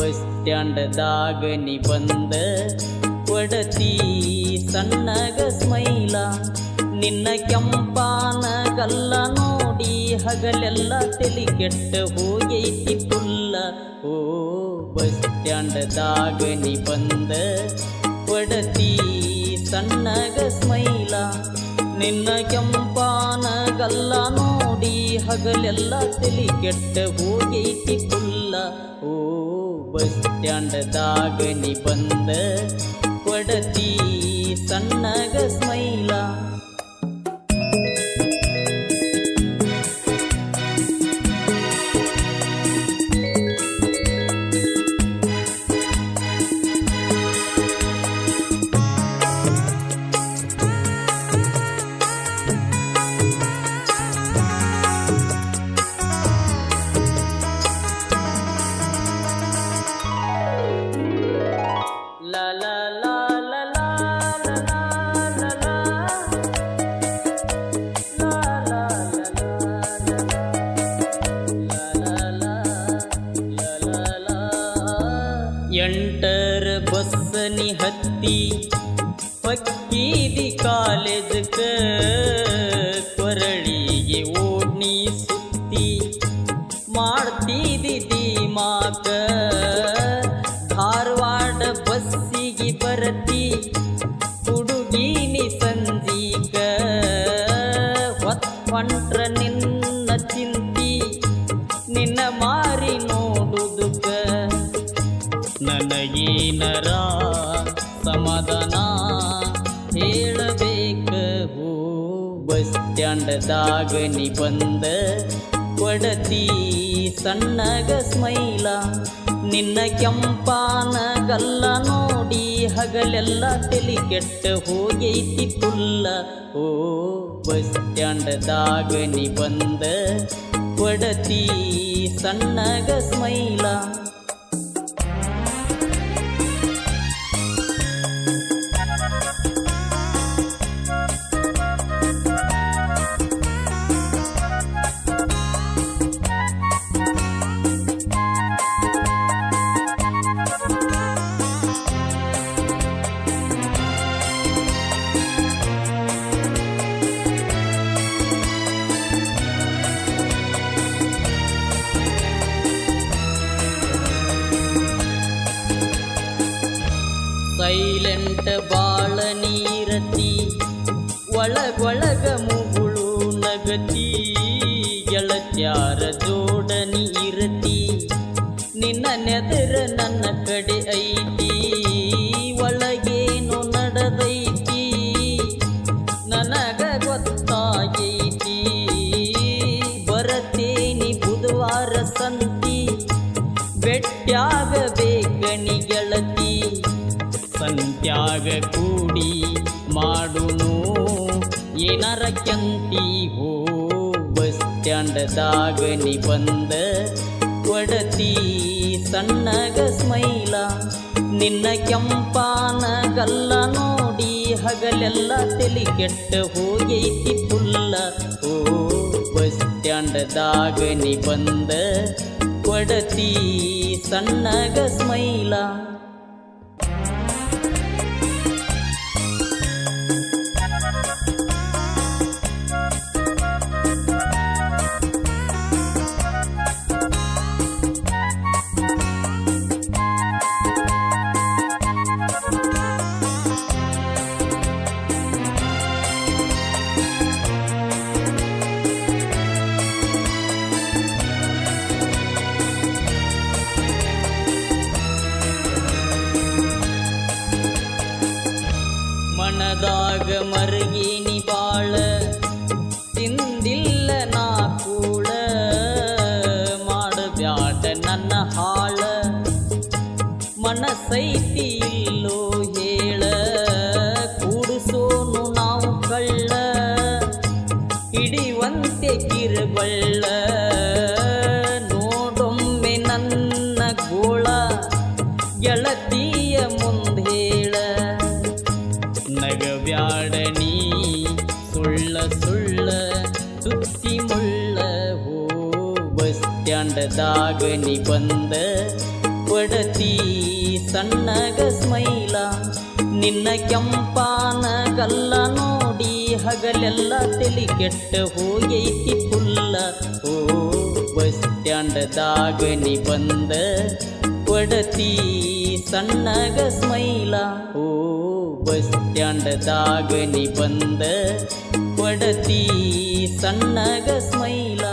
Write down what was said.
ಸ್ಟ್ಯಾಂಡದಾಗ ನೀ ಬಂದ ಕೊಡತಿ ಸಣ್ಣಗ ಸ್ಮೈಲ. ನಿನ್ನ ಕೆಂಪಾನ ಗಲ್ಲ ನೋಡಿ ಹಗಲೆಲ್ಲ ತಲೆ ಕೆಟ್ಟ ಹೋಗೈತಿ ಪುಲ್ಲ ಓ ಬಸ್ ಸ್ಟ್ಯಾಂಡದಾಗ ನೀ ಬಂದ ಕೊಡತಿ ಸಣ್ಣಗ ಸ್ಮೈಲ. ನಿನ್ನ ಕೆಂಪಾನ ಗಲ್ಲ ನೋಡಿ ಹಗಲೆಲ್ಲ ತಲೆ ಕೆಟ್ಟ ಹೋಗೈತಿ ಪುಲ್ಲ ಓ ಬಸ್ ಸ್ಟ್ಯಾಂಡದಾಗ ನೀ ಬಂದ ಕೊಡತಿ ಸಣ್ಣಗ ಸ್ಮೈಲ ಕಾಲೇಜಕ್ಕ ಕೊರಳಿಗೆ ಓಡ್ನಿ ಸುತ್ತಿ ಮಾಡ್ತಿದಿ ಮಾಕ ಧಾರವಾಡ ಬಸ್ಸಿಗೆ ಬರತಿ ಹುಡುಗಿನಿ ಸಂಜೀಕ. ಹೊತ್ಕೊಂಡ್ರ ನಿನ್ನ ಚಿಂತಿ, ನಿನ್ನ ಮಾರಿ ನೋಡುದುಕ. ನನಗೇನರ ಸ್ಟ್ಯಾಂಡದಾಗ ನೀ ಬಂದ ಕೊಡತಿ ಸಣ್ಣಗ ಸ್ಮೈಲ. ನಿನ್ನ ಕೆಂಪಾನ ಗಲ್ಲ ನೋಡಿ ಹಗಲೆಲ್ಲ ತಲೆ ಕೆಟ್ಟ ಹೋಗೈತಿ ಪುಲ್ಲ. ಓ ಬಸ್ ಸ್ಟ್ಯಾಂಡದಾಗ ನೀ ಬಂದ ಕೊಡತಿ ಸಣ್ಣಗ ಸ್ಮೈಲ. ಸೈಲೆಂಟ್ ಬಾಳ ನೀರತಿ? ಒಳಗೊಳಗ ಮುಗುಳು ನಗತಿ ಗೆಳತ್ಯಾರ ಜೋಡ ನೀರತಿ. ನಿನ್ನ ನೆದರ ನನ್ನ ಕಡೆ ಐತಿ, ಒಳಗೇನು ನಡೆದೈತಿ? ನನಗ ಗೊತ್ತಾಗೈತಿ, ಬರತೇನಿ ಬುಧವಾರ ಸಂತಿ. ಬೆಟ್ಟಾಗಬೇಕಣಿ ಗೆಳತಿ ಸಂತ್ಯಾಗ ಕೂಡಿ ಮಾಡುನು. ಏನರ ಕೆಂತಿ ಹೋ ಬಸ್ ಸ್ಟ್ಯಾಂಡದಾಗ ನೀ ಬಂದ ಕೊಡತಿ. ಸಣ್ಣಗ ಸ್ಮೈಲ, ನಿನ್ನ ಕೆಂಪಾನ ಗಲ್ಲ ನೋಡಿ ಹಗಲೆಲ್ಲ ತಲೆ ಕೆಟ್ಟ ಹೋಗೈತಿ ಪುಲ್ಲ. ಓ ಬಸ್ ಸ್ಟ್ಯಾಂಡದಾಗ ನೀ ಬಂದ ಕೊಡತಿ. ಸಣ್ಣಗ ಸ್ಮೈಲ ಮನದಾಗ ಮರಗೇನಿ ಬಾಳ ತಿಂದಿಲ್ಲ ನಾ ಕೂಳ ಮಾಡಬ್ಯಾಡ ನನ್ನ ಹಾಳ ಮನಸೈತಿ ಇಲ್ಲೋ ಸುತ್ತಿ ಮುಳ್ಳ ಹೋ ಬಸ್ ಸ್ಟ್ಯಾಂಡದಾಗ ನೀ ಬಂದ ಒಡತಿ ಸಣ್ಣಗ ಸ್ಮೈಲ. ನಿನ್ನ ಕೆಂಪಾನ ಗಲ್ಲ ನೋಡಿ ಹಗಲೆಲ್ಲ ತಲೆ ಕೆಟ್ಟ ಹೋಗೈತಿ ಪುಲ್ಲ. ಓ, ಬಸ್ ಸ್ಟ್ಯಾಂಡದಾಗ ನೀ ಬಂದ ಒಡತಿ ಸಣ್ಣಗ ಸ್ಮೈಲ. ಓ, ಬಸ್ ಸ್ಟ್ಯಾಂಡದಾಗ ನೀ ಬಂದ ಕೊಡತಿ ಸಣ್ಣಗ ಸ್ಮೈಲ.